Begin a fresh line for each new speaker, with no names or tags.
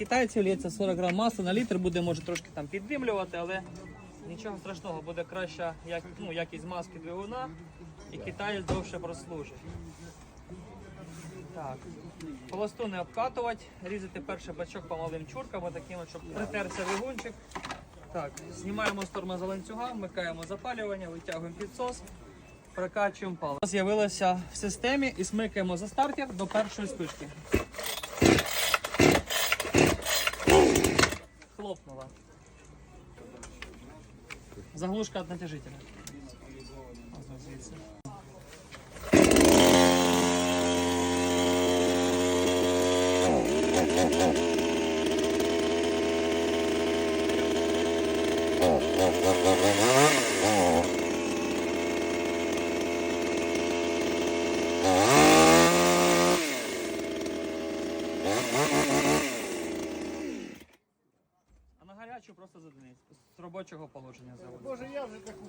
китайців лється 40 грам масла на літр, буде може трошки там піддимлювати, але нічого страшного, буде краща як, ну, якість маски двигуна і китаєць довше прослужить. Так. Холосту не обкатувати, різати перший бачок по малим чуркам, таким, щоб притерся двигунчик. Так, знімаємо з тормоза ланцюга, вмикаємо запалювання, витягуємо підсос, прокачуємо паливо. З'явилося в системі і смикаємо за стартер до першої спишки. Хлопнула. Заглушка від натяжителя. Ось гарячу просто з. З робочого положення заводу.
Боже, я вже таку